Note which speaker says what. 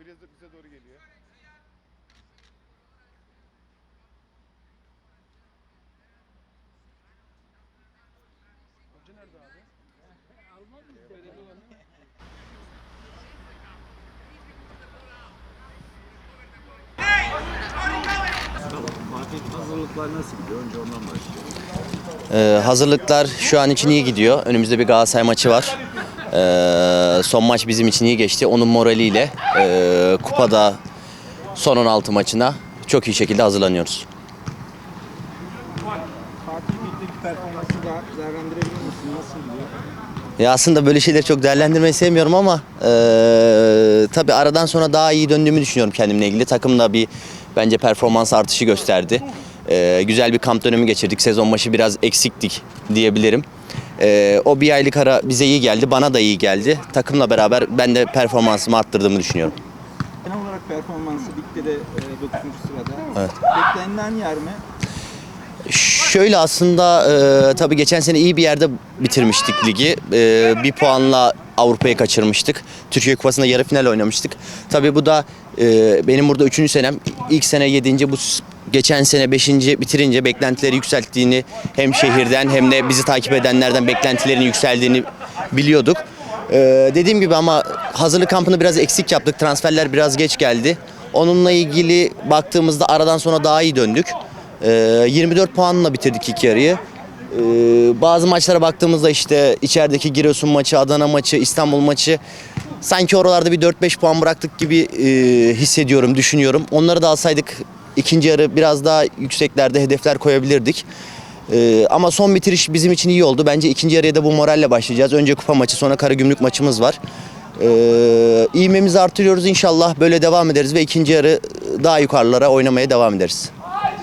Speaker 1: Biraz da bize doğru geliyor. Hoca nerede abi?
Speaker 2: Hazırlıklar nasıl gidiyor? Önce ondan başlayalım.
Speaker 3: Ee, hazırlıklar şu an için iyi gidiyor. Önümüzde bir Galatasaray maçı var. Ee, son maç bizim için iyi geçti. Onun moraliyle e, kupada son 16 maçına çok iyi şekilde hazırlanıyoruz. Ya aslında böyle şeyleri çok değerlendirmeyi sevmiyorum ama e, tabii aradan sonra daha iyi döndüğümü düşünüyorum kendimle ilgili. Takım da bir bence performans artışı gösterdi. E, güzel bir kamp dönemi geçirdik. Sezon başı biraz eksiktik diyebilirim. E, o bir aylık ara bize iyi geldi, bana da iyi geldi. Takımla beraber ben de performansımı arttırdığımı düşünüyorum.
Speaker 2: Genel olarak performansı ligde de e, 9. sırada.
Speaker 3: Evet.
Speaker 2: Beklenilen yer mi?
Speaker 3: Şöyle aslında e, tabii geçen sene iyi bir yerde bitirmiştik ligi. E, bir puanla Avrupa'ya kaçırmıştık. Türkiye Kupası'nda yarı final oynamıştık. Tabii bu da e, benim burada üçüncü senem. İlk sene yedinci bu geçen sene beşinci bitirince beklentileri yükselttiğini hem şehirden hem de bizi takip edenlerden beklentilerin yükseldiğini biliyorduk. E, dediğim gibi ama hazırlık kampını biraz eksik yaptık. Transferler biraz geç geldi. Onunla ilgili baktığımızda aradan sonra daha iyi döndük. Ee, 24 puanla bitirdik ilk yarıyı. Ee, bazı maçlara baktığımızda işte içerideki Giresun maçı, Adana maçı, İstanbul maçı sanki oralarda bir 4-5 puan bıraktık gibi e, hissediyorum, düşünüyorum. Onları da alsaydık ikinci yarı biraz daha yükseklerde hedefler koyabilirdik. Ee, ama son bitiriş bizim için iyi oldu. Bence ikinci yarıya da bu moralle başlayacağız. Önce kupa maçı sonra Karagümrük maçımız var. Ee, ivmemizi artırıyoruz inşallah böyle devam ederiz ve ikinci yarı daha yukarılara oynamaya devam ederiz.